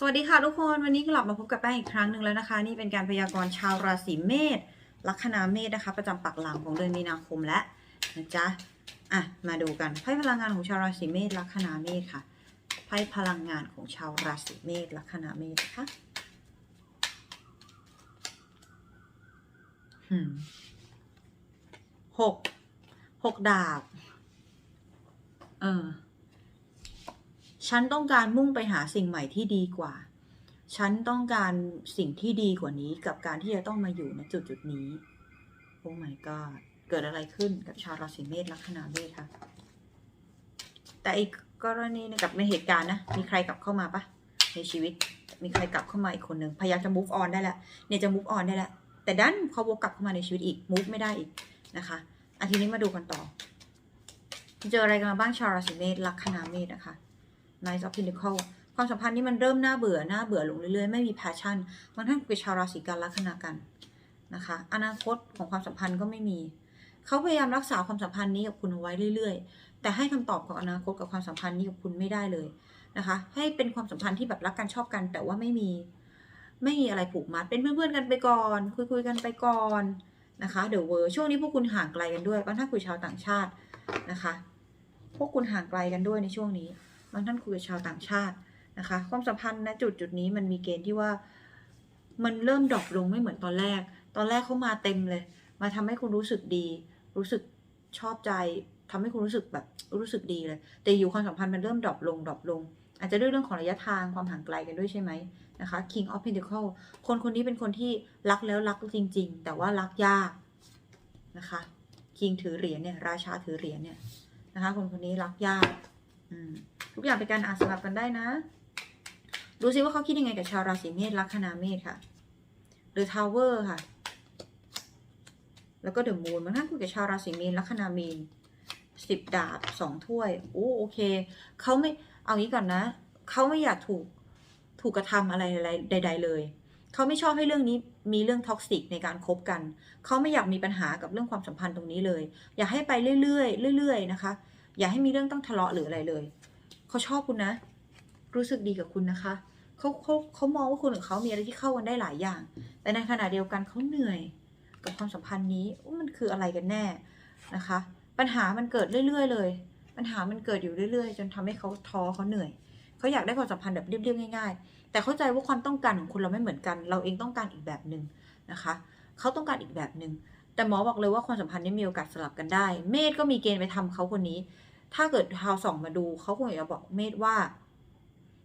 สวัสดีค่ะทุกคนวันนี้กลับมาพบกับแป้งอีกครั้งหนึ่งแล้วนะคะ นี่เป็นการพยากรณ์ชาวราศีเมษลัคนาเมษนะคะ ประจำปักหลังของเดือนมีนาคมและนะจ๊ะอะมาดูกันไพ่พลังงานของชาวราศีเมษลัคนาเมษค่ะไพ่พลังงานของชาวราศีเมษลัคนาเมษนะคะหกหกดาบ เออ ฉันต้องการมุ่งไปหาสิ่งใหม่ที่ดีกว่า ฉันต้องการสิ่งที่ดีกว่านี้กับการที่จะต้องมาอยู่ณจุดจุดนี้ โอ้ my god เกิดอะไรขึ้นกับชาวราศีเมษลัคนาเมษคะแต่อีกกรณีนกับในเหตุการณ์นะ มีใครกลับเข้ามาปะในชีวิต มีใครกลับเข้ามาอีกคนหนึ่งพยายามจะ move on ได้แล้วเนี่ยจะ move on ได้แล้วแต่ดันเขาวกกลับเข้ามาในชีวิตอีก move ไม่ได้อีกนะคะอันทีนี้มาดูกันต่อ เจออะไรกันมาบ้างชาวราศีเมษลัคนาเมษนะคะ Knight of Pentacle ความสัมพันธ์นี้มันเริ่มน่าเบื่อน่าเบื่อลงเรื่อยๆ ไม่มี passion บางท่านเป็นชาวราศีกันลัคนากันนะคะ อนาคตของความสัมพันธ์ก็ไม่มี เขาพยายามรักษาความสัมพันธ์นี้กับคุณเอาไว้เรื่อย ๆ แต่ให้คำตอบกับอนาคตกับความสัมพันธ์นี้กับคุณไม่ได้เลยนะคะ ให้เป็นความสัมพันธ์ที่แบบรักกันชอบกัน แต่ว่าไม่มีไม่มีอะไรผูกมัด เป็นเพื่อนๆกันไปก่อน คุยๆกันไปก่อนนะคะเดี๋ยวเวอร์ช่วงนี้พวกคุณห่างไกลกันด้วยบางท่านคุยชาวต่างชาตินะคะ พวกคุณห่างไกลกันด้วยในช่วงนี้ บางท่านคุยกับชาวต่างชาตินะคะ ความสัมพันธ์ณจุดจุดนี้มันมีเกณฑ์ที่ว่า มันเริ่มดรอปลงไม่เหมือนตอนแรก ตอนแรกเขามาเต็มเลย มาทำให้คุณรู้สึกดี รู้สึกชอบใจทำให้คุณรู้สึกแบบรู้สึกดีเลย แต่อยู่ความสัมพันธ์มันเริ่มดรอปลงดรอปลง อาจจะด้วยเรื่องของระยะทางความห่างไกลกันด้วยใช่ไหมนะคะ King of Pentacle คนคนนี้เป็นคนที่รักแล้วรักจริง ๆ แต่ว่ารักยากนะคะ King ถือเหรียญเนี่ย ราชาถือเหรียญเนี่ยนะคะ คนคนนี้รักยาก อืม ทุกอย่างเป็นการอ่านสลับกันได้นะ ดูซิว่าเขาคิดยังไงกับชาวราศีเมษลัคนาเมษค่ะหรือทาวเวอร์ค่ะ แล้วก็เดอะมูนบางท่านคุยกับชาวราศีเมีนลัคนามีนสิบดาบสองถ้วยโอ้โอเคเขาไม่เอางี้ก่อนนะเขาไม่อยากถูกถูกกระทำอะไรอะไรใด ๆ เลยเขาไม่ชอบให้เรื่องนี้มีเรื่องท็อกซิกในการคบกัน เขาไม่อยากมีปัญหากับเรื่องความสัมพันธ์ตรงนี้เลย อยากให้ไปเรื่อยๆเรื่อยๆนะคะ อย่าให้มีเรื่องต้องทะเลาะหรืออะไรเลย เขาชอบคุณนะ รู้สึกดีกับคุณนะคะเขาเขาเขามองว่าคุณกับเขามีอะไรที่เข้ากันได้หลายอย่าง แต่ในขณะเดียวกันเขาเหนื่อยกับความสัมพันธ์นี้ว่ามันคืออะไรกันแน่นะคะ ปัญหามันเกิดเรื่อย ๆ เลย ปัญหามันเกิดอยู่เรื่อยๆ จนทำให้เขาท้อเขาเหนื่อยเขาอยากได้ความสัมพันธ์แบบเรียบๆง่าย ๆ แต่เข้าใจว่าความต้องการของคุณเราไม่เหมือนกัน เราเองต้องการอีกแบบหนึ่งนะคะเขาต้องการอีกแบบหนึ่งแต่หมอบอกเลยว่าความสัมพันธ์นี้มีโอกาสสลับกันได้ เมธก็มีเกณฑ์ไปทำเขาคนนี้ ถ้าเกิดทาวส่องมาดูเขาคงอยากจะบอกเมธว่า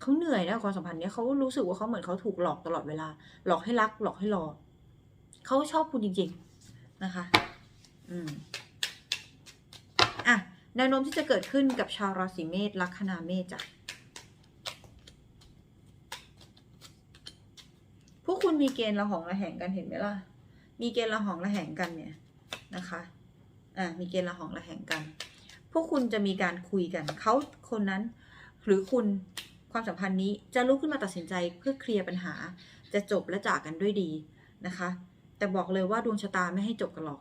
เขาเหนื่อยนะความสัมพันธ์เนี้ยเขารู้สึกว่าเขาเหมือนเขาถูกหลอกตลอดเวลา หลอกให้รัก หลอกให้รอเขาชอบคุณจริง ๆนะคะ อืมอะแนวโน้มที่จะเกิดขึ้นกับชาวราศีเมษลัคนาเมษจ้ะพวกคุณมีเกณฑ์ระหองระแหงกันเห็นไหมล่ะ มีเกณฑ์ระหองระแหงกันเนี่ยนะคะ อ่ามีเกณฑ์ระหองระแหงกัน พวกคุณจะมีการคุยกันเขาคนนั้น หรือคุณความสัมพันธ์นี้จะลุกขึ้นมาตัดสินใจเพื่อเคลียร์ปัญหา จะจบและจากกันด้วยดีนะคะ แต่บอกเลยว่าดวงชะตาไม่ให้จบกันหรอก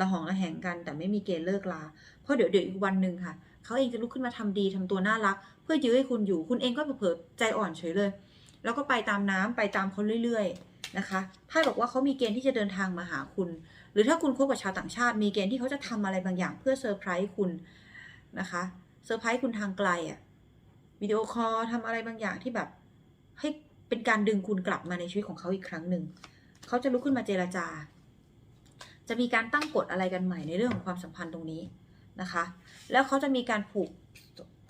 ระหองระแหงกันแต่ไม่มีเกณฑ์เลิกลา เพราะเดี๋ยวเดี๋ยวอีกวันหนึ่งค่ะเขาเองจะลุกขึ้นมาทำดีทำตัวน่ารัก เพื่อยื้อให้คุณอยู่คุณเองก็เผลอใจอ่อนเฉยเลย แล้วก็ไปตามน้ำไปตามเขาเรื่อย ๆนะคะไพ่บอกว่าเขามีเกณฑ์ที่จะเดินทางมาหาคุณ หรือถ้าคุณคบกับชาวต่างชาติ มีเกณฑ์ที่เขาจะทำอะไรบางอย่างเพื่อเซอร์ไพรส์คุณ นะคะเซอร์ไพรส์คุณทางไกลอะวิดีโอคอลทำอะไรบางอย่างที่แบบให้เป็นการดึงคุณกลับมาในชีวิตของเขาอีกครั้งหนึ่งเขาจะลุกขึ้นมาเจราจา จะมีการตั้งกฎอะไรกันใหม่ในเรื่องของความสัมพันธ์ตรงนี้นะคะ แล้วเขาจะมีการผูก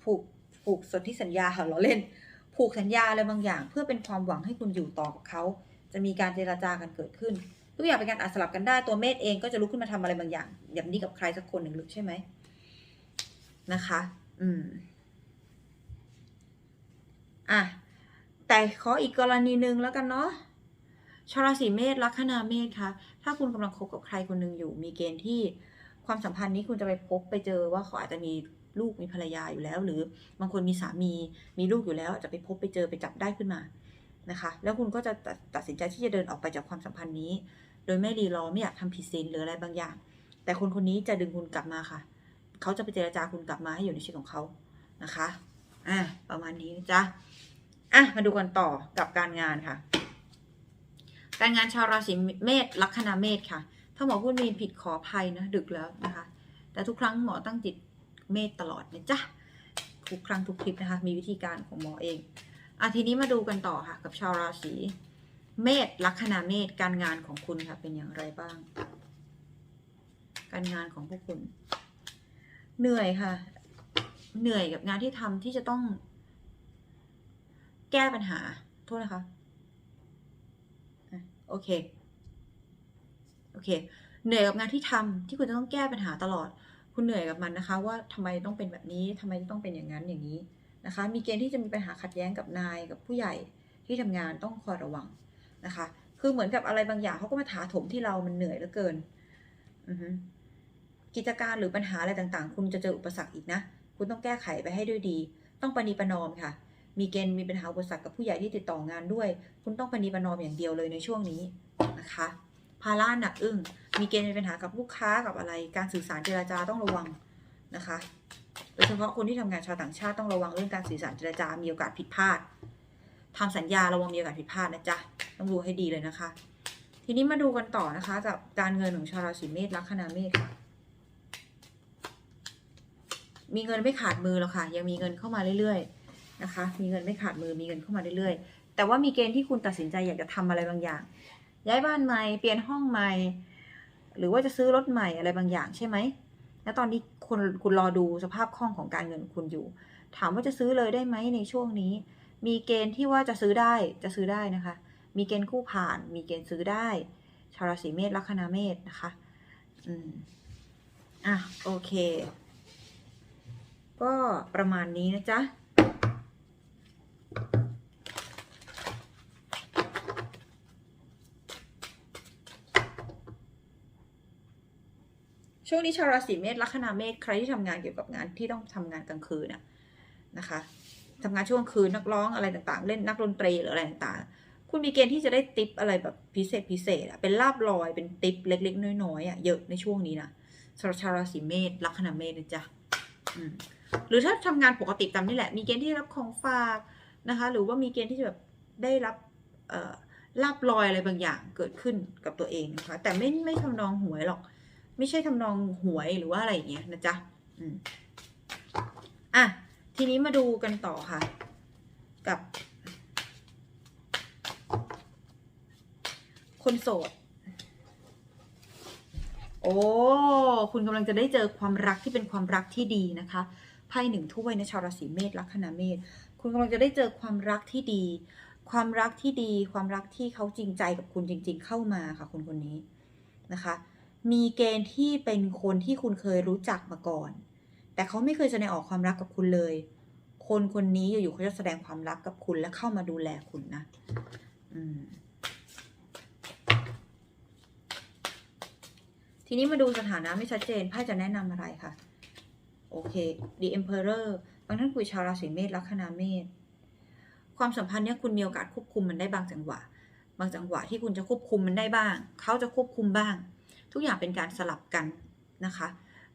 ผูกผูกสนธิสัญญาค่ะเราเล่น ผูกสัญญาอะไรบางอย่าง เพื่อเป็นความหวังให้คุณอยู่ต่อกับเขาจะมีการเจราจากันเกิดขึ้นทุกอย่างเป็นการอาจสลับกันได้ตัวเมธเองก็จะลุกขึ้นมาทำอะไรบางอย่างแบบนี้กับใครสักคนหนึ่งหรือใช่ไหม นะคะ อืม อะ แต่ขออีกกรณีหนึ่งแล้วกันเนาะชาวราศีเมษลัคนาเมษคะถ้าคุณกำลังคบกับใครคนหนึ่งอยู่ มีเกณฑ์ที่ความสัมพันธ์นี้คุณจะไปพบไปเจอว่าเขาอาจจะมีลูกมีภรรยาอยู่แล้ว หรือบางคนมีสามีมีลูกอยู่แล้วอาจจะไปพบไปเจอไปจับได้ขึ้นมานะคะ แล้วคุณก็จะตัดตัดสินใจที่จะเดินออกไปจากความสัมพันธ์นี้ โดยไม่รีรอไม่อยากทำผิดศีลหรืออะไรบางอย่าง แต่คนคนนี้จะดึงคุณกลับมาค่ะ เขาจะไปเจรจาคุณกลับมาให้อยู่ในชีวิตของเขานะคะอะประมาณนี้นะจ๊ะอะมาดูกันต่อกับการงานค่ะ การงานชาวราศีเมษลัคนาเมษค่ะ ถ้าหมอพูดมีผิดขออภัยนะดึกแล้วนะคะ แต่ทุกครั้งหมอตั้งจิตเมษตลอดนะจ๊ะทุกครั้งทุกคลิปนะคะ มีวิธีการของหมอเองอะทีนี้มาดูกันต่อค่ะ กับชาวราศีเมษลัคนาเมษการงานของคุณค่ะเป็นอย่างไรบ้าง การงานของพวกคุณ เหนื่อยค่ะ เหนื่อยกับงานที่ทำที่จะต้อง แก้ปัญหา โทษนะคะอะโอเค โอเค เหนื่อยกับงานที่ทำที่คุณจะต้องแก้ปัญหาตลอด คุณเหนื่อยกับมันนะคะ ว่าทำไมต้องเป็นแบบนี้ทำไมต้องเป็นอย่างนั้นอย่างนี้นะคะ มีเกณฑ์ที่จะมีปัญหาขัดแย้งกับนายกับผู้ใหญ่ที่ทำงานต้องคอยระวังนะคะ คือเหมือนกับอะไรบางอย่างเขาก็มาถาถมที่เรามันเหนื่อยเหลือเกิน อือฮึ กิจการหรือปัญหาอะไรต่างๆ คุณจะเจออุปสรรคอีกนะ คุณต้องแก้ไขไปให้ด้วยดี ต้องปณีประนอมค่ะ มีเกณฑ์มีปัญหาอุปสรรคกับผู้ใหญ่ที่ติดต่องานด้วย คุณต้องปณีประนอมอย่างเดียวเลยในช่วงนี้นะคะภาระหนักอึ้ง มีเกณฑ์มีปัญหากับลูกค้ากับอะไร การสื่อสารเจรจาต้องระวังนะคะ โดยเฉพาะคนที่ทำงานชาวต่างชาติต้องระวังเรื่องการสื่อสารเจรจา มีโอกาสผิดพลาดทำสัญญาระวังมีโอกาสผิดพลาดนะจ๊ะ ต้องดูให้ดีเลยนะคะ ทีนี้มาดูกันต่อนะคะ กับการเงินของชาวราศีเมษลัคนาเมษค่ะ มีเงินไม่ขาดมือหรอกค่ะ ยังมีเงินเข้ามาเรื่อยๆนะคะ มีเงินไม่ขาดมือมีเงินเข้ามาเรื่อยๆ แต่ว่ามีเกณฑ์ที่คุณตัดสินใจอยากจะทำอะไรบางอย่าง ย้ายบ้านใหม่เปลี่ยนห้องใหม่ หรือว่าจะซื้อรถใหม่อะไรบางอย่างใช่ไหมแล้วตอนนี้คุณคุณรอดูสภาพคล่องของการเงินคุณอยู่ ถามว่าจะซื้อเลยได้ไหมในช่วงนี้ มีเกณฑ์ที่ว่าจะซื้อได้จะซื้อได้นะคะ มีเกณฑ์กู้ผ่าน มีเกณฑ์ซื้อได้ ชาวราศีเมษลัคนาเมษนะคะ อืมอะโอเค ก็ประมาณนี้นะจ๊ะ ช่วงนี้ชาวราศีเมษลัคนาเมษใครที่ทำงานเกี่ยวกับงานที่ต้องทำงานกลางคืนน่ะนะคะทำงานช่วงคืนนักร้องอะไรต่างๆ เล่นนักดนตรีหรืออะไรต่างๆ คุณมีเกณฑ์ที่จะได้ติปอะไรแบบพิเศษพิเศษอะเป็นลาบลอยเป็นติปเล็ก ๆ น้อยๆอะเยอะในช่วงนี้นะสำหรับชาวราศีเมษลัคนาเมษนะจ๊ะอืม หรือถ้าทำงานปกติตามนี่แหละ มีเกณฑ์ที่ได้รับของฝากนะคะ หรือว่ามีเกณฑ์ที่จะแบบได้รับลาบลอยอะไรบางอย่างเกิดขึ้นกับตัวเองนะคะ แต่ไม่ไม่ทำนองหวยหรอก ไม่ใช่ทำนองหวยหรือว่าอะไรอย่างเงี้ยนะจ๊ะอืมอะ ทีนี้มาดูกันต่อค่ะ กับ คนโสด โอ้ คุณกำลังจะได้เจอความรักที่เป็นความรักที่ดีนะคะ ไพ่หนึ่งถ้วยในชาวราศีเมษลัคนาเมษคุณกำลังจะได้เจอความรักที่ดี ความรักที่ดี ความรักที่เขาจริงใจกับคุณจริง ๆ เข้ามาค่ะคนคนนี้นะคะ มีเกณฑ์ที่เป็นคนที่คุณเคยรู้จักมาก่อน แต่เขาไม่เคยแสดงออกความรักกับคุณเลย คนคนนี้อยู่ๆเขาจะแสดงความรักกับคุณและเข้ามาดูแลคุณนะอืมทีนี้มาดูสถานะไม่ชัดเจนไพ่จะแนะนำอะไรคะ โอเค The Emperor บางท่านคุยชาวราศีเมษลัคนาเมษความสัมพันธ์เนี้ยคุณมีโอกาสควบคุมมันได้บางจังหวะ บางจังหวะที่คุณจะควบคุมมันได้บ้าง เขาจะควบคุมบ้าง ทุกอย่างเป็นการสลับกันนะคะ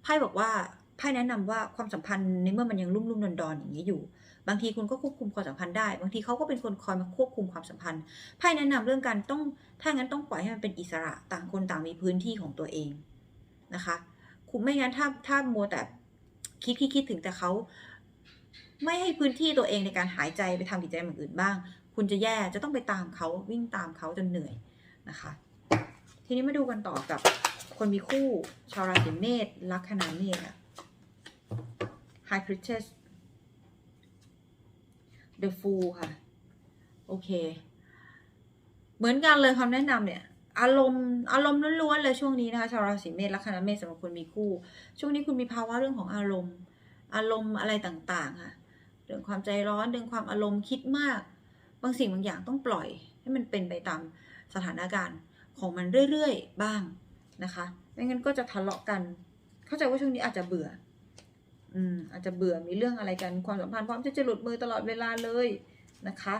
ไพ่บอกว่าไพ่แนะนำว่าความสัมพันธ์ในเมื่อมันยังรุ่มรุ่มดอนดอนอย่างนี้อยู่ บางทีคุณก็ควบคุมความสัมพันธ์ได้ บางทีเขาก็เป็นคนคอยมาควบคุมความสัมพันธ์ไพ่แนะนำเรื่องการต้องถ้างั้นต้องปล่อยให้มันเป็นอิสระต่างคนต่างมีพื้นที่ของตัวเองนะคะ คุณไม่งั้นถ้าถ้ามัวแต่ คิดคิดคิดถึงแต่เขาไม่ให้พื้นที่ตัวเองในการหายใจไปทำกิจกรรมอื่นบ้าง คุณจะแย่จะต้องไปตามเขาวิ่งตามเขาจนเหนื่อยนะคะ ทีนี้มาดูกันต่อกับคนมีคู่ชาวราศีเมษลัคนาเมษอะ High Priestess The Fool ค่ะ โอเค เหมือนกันเลยคำแนะนำเนี่ย อารมณ์อารมณ์ล้วนๆเลยช่วงนี้นะคะชาวราศีเมษลัคนาเมษสำหรับคนมีคู่ ช่วงนี้คุณมีภาวะเรื่องของอารมณ์ อารมณ์อะไรต่างๆค่ะเรื่องความใจร้อนเรื่องความอารมณ์คิดมาก บางสิ่งบางอย่างต้องปล่อย ให้มันเป็นไปตามสถานการณ์ของมันเรื่อยๆบ้างนะคะไม่งั้นก็จะทะเลาะกัน เข้าใจว่าช่วงนี้อาจจะเบื่อ อืมอาจจะเบื่อมีเรื่องอะไรกันความสัมพันธ์พร้อมที่จะหลุดมือตลอดเวลาเลยนะคะ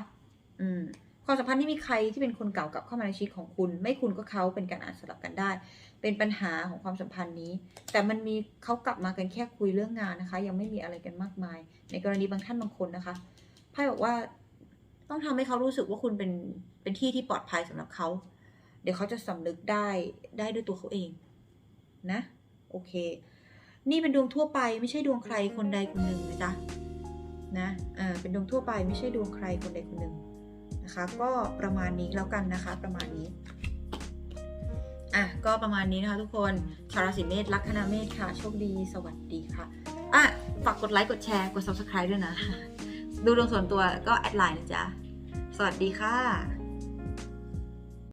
อืม ความสัมพันธ์ที่มีใครที่เป็นคนเก่ากลับเข้ามาในชีวิตของคุณ ไม่คุณก็เขาเป็นการอ่านสลับกันได้ เป็นปัญหาของความสัมพันธ์นี้ แต่มันมีเขากลับมากันแค่คุยเรื่องงานนะคะ ยังไม่มีอะไรกันมากมาย ในกรณีบางท่านบางคนนะคะไพ่บอกว่าต้องทำให้เขารู้สึกว่าคุณเป็นเป็นที่ที่ปลอดภัยสำหรับเขา เดี๋ยวเขาจะสำนึกได้ได้ด้วยตัวเขาเองนะ โอเค นี่เป็นดวงทั่วไปไม่ใช่ดวงใครคนใดคนหนึ่งนะจ๊ะนะเออเป็นดวงทั่วไปไม่ใช่ดวงใครคนใดคนหนึ่ง นะคะ ก็ประมาณนี้แล้วกันนะคะ ประมาณนี้อะก็ประมาณนี้นะคะทุกคนชาวราศีเมษลัคนาเมษค่ะ โชคดีสวัสดีค่ะอะฝากกดไลค์กดแชร์กด subscribe ด้วยนะ ดูดวงส่วนตัวก็แอดไลน์นะจ๊ะ สวัสดีค่ะ